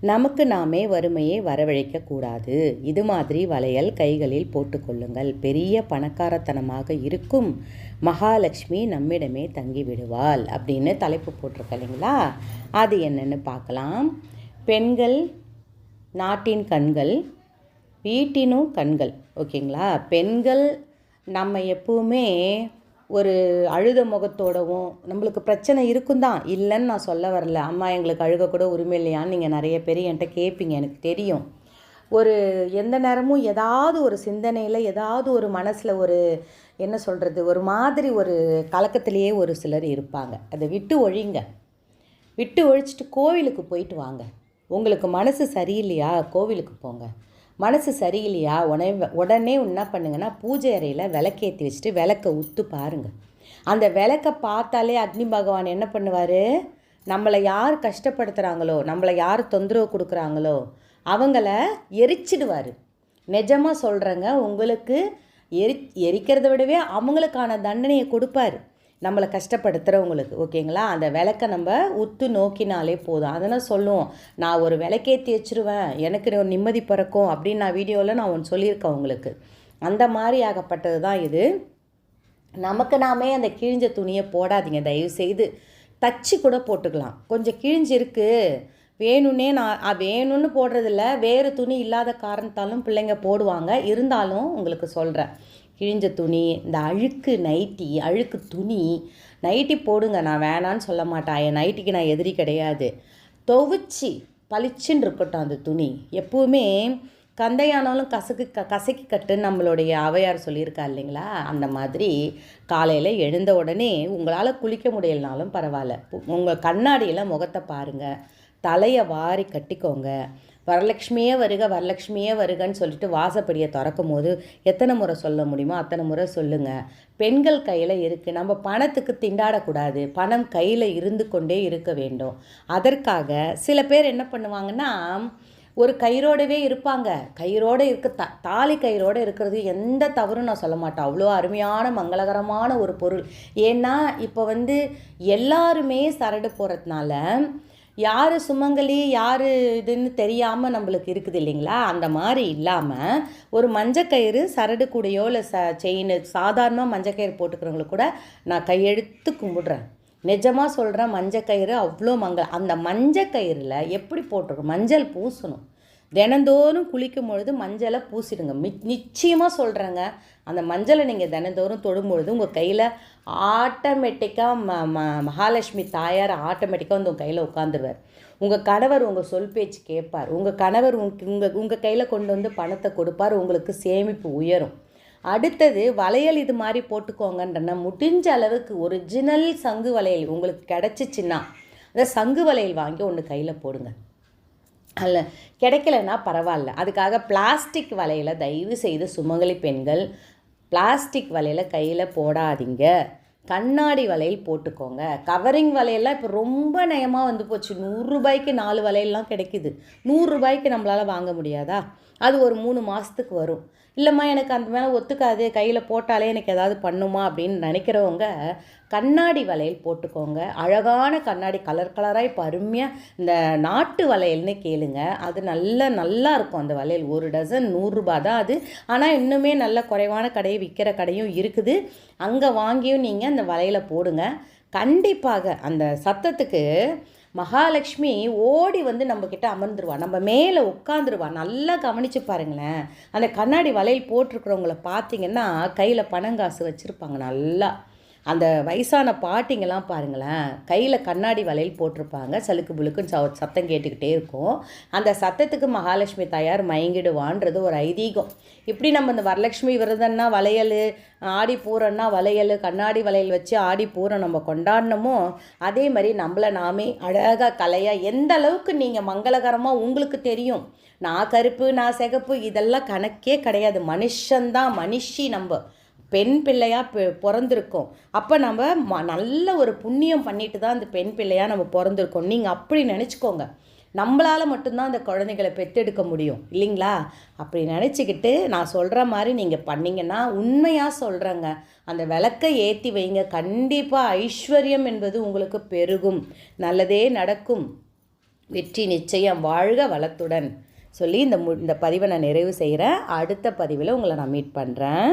நமக்கு நாமே வறுமையை வரவழைக்கக்கூடாது. இது மாதிரி வளையல் கைகளில் போட்டுக்கொள்ளுங்கள். பெரிய பணக்காரத்தனமாக இருக்கும் மகாலட்சுமி நம்மிடமே தங்கி விடுவாள் அப்படின்னு தலைப்பு போட்டிருக்க இல்லைங்களா? அது என்னென்னு பார்க்கலாம். பெண்கள் நாட்டின் கண்கள் வீட்டினும் கண்கள். ஓகேங்களா? பெண்கள் நம்ம எப்பவுமே ஒரு அழுத முகத்தோடவும் நம்மளுக்கு பிரச்சனை இருக்கும் தான் இல்லைன்னு நான் சொல்ல வரல. அம்மா எங்களுக்கு அழுக கூட உரிமை இல்லையான்னு நீங்கள் நிறைய பேர் என்கிட்ட கேட்பீங்க எனக்கு தெரியும். ஒரு எந்த நேரமும் ஏதாவது ஒரு சிந்தனையில் ஏதாவது ஒரு மனசில் ஒரு என்ன சொல்கிறது ஒரு மாதிரி ஒரு கலக்கத்திலேயே ஒரு சிலர் இருப்பாங்க. அதை விட்டு ஒழிங்க. விட்டு ஒழிச்சிட்டு கோவிலுக்கு போயிட்டு வாங்க. உங்களுக்கு மனசு சரியில்லையா? கோவிலுக்கு போங்க. மனசு சரியில்லையா? உடனே உடனே என்ன பண்ணுங்கன்னா பூஜை அறையில் விளக்கேற்றி வச்சுட்டு விளக்கை உத்து பாருங்கள் அந்த விளக்கை பார்த்தாலே அக்னி பகவான் என்ன பண்ணுவார்? நம்மளை யார் கஷ்டப்படுத்துகிறாங்களோ நம்மளை யார் தொந்தரவு கொடுக்குறாங்களோ அவங்கள எரிச்சிடுவார். நிஜமாக சொல்கிறேங்க உங்களுக்கு எரி எரிக்கிறத விடவே அவங்களுக்கான தண்டனையை கொடுப்பாரு. நம்மளை கஷ்டப்படுத்துகிறவங்களுக்கு ஓகேங்களா? அந்த விளக்கை நம்ம உத்து நோக்கினாலே போதும். அதனால் சொல்லுவோம். நான் ஒரு விளக்கேற்றி வச்சுருவேன் எனக்கு ஒரு நிம்மதி பிறக்கும் அப்படின்னு நான் வீடியோவில் நான் ஒன்று சொல்லியிருக்கேன் உங்களுக்கு. அந்த மாதிரி ஆகப்பட்டது தான் இது. நமக்கு நாமே அந்த கிழிஞ்ச துணியை போடாதீங்க. தயவு செய்து தச்சு கூட போட்டுக்கலாம். கொஞ்சம் கிழிஞ்சிருக்கு வேணும்னே நான் வேணும்னு போடுறதில்ல. வேறு துணி இல்லாத காரணத்தாலும் பிள்ளைங்க போடுவாங்க. இருந்தாலும் உங்களுக்கு சொல்கிறேன் கிழிஞ்ச துணி இந்த அழுக்கு நைட்டி அழுக்கு துணி நைட்டி போடுங்க நான் வேணான்னு சொல்ல மாட்டேன் என் நைட்டிக்கு நான் எதிரி கிடையாது. துவைச்சி பளிச்சுன்னு இருக்கட்டும் அந்த துணி. எப்போவுமே கந்தையானாலும் கசக்கு க கசக்கி கட்டுன்னு நம்மளுடைய அவையார் சொல்லியிருக்கா இல்லைங்களா? அந்த மாதிரி காலையில் எழுந்த உடனே உங்களால் குளிக்க முடியலனாலும் பரவாயில்ல. உங்கள் கண்ணாடியில் முகத்தை பாருங்கள் தலையை வாரி கட்டிக்கோங்க. வரலட்சுமியே வருக வரலட்சுமியே வருகன்னு சொல்லிட்டு வாசப்படியை திறக்கும் போது எத்தனை முறை சொல்ல முடியுமோ அத்தனை முறை சொல்லுங்கள் பெண்கள் கையில் இருக்குது நம்ம பணத்துக்கு திண்டாடக்கூடாது. பணம் கையில் இருந்து கொண்டே இருக்க வேண்டும். அதற்காக சில பேர் என்ன பண்ணுவாங்கன்னா ஒரு கயிறோடவே இருப்பாங்க. கயிறோடு இருக்க த தாலி கயிறோடு இருக்கிறது எந்த தவறும் நான் சொல்ல மாட்டேன். அவ்வளோ அருமையான மங்களகரமான ஒரு பொருள். ஏன்னா இப்போ வந்து எல்லாருமே சரடு போகிறதுனால யார் சுமங்கலி யார் இதுன்னு தெரியாமல் நம்மளுக்கு இருக்குது இல்லைங்களா? அந்த மாதிரி இல்லாமல் ஒரு மஞ்சக்கயிறு சரடு கூடையோ இல்லை ச செயின் சாதாரணமாக மஞ்சக்கயிறு போட்டுக்கிறவங்களுக்கு கூட நான் கையெழுத்து கும்பிடுறேன். நிஜமாக சொல்கிறேன் மஞ்சக்கயிறு அவ்வளோ மங்க அந்த மஞ்சக்கயிறில் எப்படி போட்டிருக்கோம் மஞ்சள் பூசணும். தினந்தோறும் குளிக்கும் பொழுது மஞ்சளை பூசிடுங்க. மி நிச்சயமாக சொல்கிறேங்க அந்த மஞ்சளை நீங்கள் தினந்தோறும் தொடும்பொழுது உங்கள் கையில் ஆட்டோமேட்டிக்காக ம ம மகாலட்சுமி தாயார் ஆட்டோமேட்டிக்காக வந்து உங்கள் கையில் உட்காந்துருவார் உங்கள் கணவர் உங்கள் சொல் பேச்சு கேட்பார். உங்கள் கணவர் உங்க உங்கள் உங்கள் கையில் கொண்டு வந்து பணத்தை கொடுப்பார். உங்களுக்கு சேமிப்பு உயரும். அடுத்தது வளையல் இது மாதிரி போட்டுக்கோங்கன்றனா முடிஞ்ச அளவுக்கு ஒரிஜினல் சங்கு வளையல் உங்களுக்கு கிடச்சிச்சின்னா அந்த சங்கு வளையல் வாங்கி ஒன்று கையில் போடுங்க. அல்ல கிடைக்கலன்னா பரவாயில்ல. அதுக்காக பிளாஸ்டிக் வலையில் தயவு செய்து சுமங்கலி பெண்கள் பிளாஸ்டிக் வலையில் கையில் போடாதீங்க. கண்ணாடி வலையில் போட்டுக்கோங்க. கவரிங் வலையெல்லாம் இப்போ ரொம்ப நயமாக வந்து போச்சு. நூறுரூபாய்க்கு நாலு வலையெல்லாம் கிடைக்குது. நூறுரூபாய்க்கு நம்மளால் வாங்க முடியாதா? அது ஒரு மூணு மாதத்துக்கு வரும். இல்லைம்மா எனக்கு அந்த மேலே ஒத்துக்காது கையில் போட்டாலே எனக்கு ஏதாவது பண்ணுமா அப்படின்னு நினைக்கிறவங்க கண்ணாடி வளையல் போட்டுக்கோங்க. அழகான கண்ணாடி கலர் கலராக இப்போ அருமையாக இந்த நாட்டு வளையல்னு கேளுங்க. அது நல்ல நல்லா இருக்கும் அந்த வளையல். ஒரு டசன் நூறுரூபா தான் அது. ஆனால் இன்னுமே நல்ல குறைவான கடையை விற்கிற கடையும் இருக்குது. அங்கே வாங்கியும் நீங்கள் அந்த வளையலை போடுங்க. கண்டிப்பாக அந்த சத்தத்துக்கு மகாலட்சுமி ஓடி வந்து நம்மக்கிட்ட அமர்ந்துருவா. நம்ம மேலே உட்காந்துருவா நல்லா கவனித்து பாருங்களேன். அந்த கண்ணாடி வளையல் போட்டிருக்கிறவங்கள பார்த்தீங்கன்னா கையில் பணங்காசு வச்சுருப்பாங்க நல்லா. அந்த வயசான பாட்டிங்கெல்லாம் பாருங்களேன் கையில் கண்ணாடி வளையல் போட்டிருப்பாங்க சலுக்கு புழுக்குன்னு ச சத்தம் கேட்டுக்கிட்டே இருக்கும். அந்த சத்தத்துக்கு மகாலட்சுமி தாயார் மயங்கிடுவான்றது ஒரு ஐதீகம். இப்படி நம்ம இந்த வரலட்சுமி விரதம்னா வளையல் ஆடி பூரம்னா வளையல் கண்ணாடி வளையல் வச்சு ஆடி பூரம் நம்ம கொண்டாடினோமோ அதே மாதிரி நம்மளை நாமே அழகாக கலையாக எந்த அளவுக்கு நீங்கள் மங்களகரமாக உங்களுக்கு தெரியும். நான் கருப்பு நான் சிகப்பு இதெல்லாம் கணக்கே கிடையாது. மனுஷன்தான் மனுஷி நம்ம. பெண் பிள்ளையாக பிறந்திருக்கோம். அப்போ நம்ம ம நல்ல ஒரு புண்ணியம் பண்ணிட்டு தான் அந்த பெண் பிள்ளையாக நம்ம பிறந்திருக்கோம். நீங்கள் அப்படி நினச்சிக்கோங்க. நம்மளால் மட்டும்தான் அந்த குழந்தைகளை பெற்றெடுக்க முடியும். இல்லைங்களா? அப்படி நினச்சிக்கிட்டு நான் சொல்கிற மாதிரி நீங்கள் பண்ணிங்கன்னா உண்மையாக சொல்கிறேங்க அந்த விளக்கை ஏற்றி வைங்க. கண்டிப்பாக ஐஸ்வர்யம் என்பது உங்களுக்கு பெருகும். நல்லதே நடக்கும். வெற்றி நிச்சயம். வாழ்க வளத்துடன். சொல்லி இந்த மு இந்த பதிவை நான் நிறைவு செய்கிறேன் அடுத்த பதிவில் உங்களை நான் மீட் பண்ணுறேன்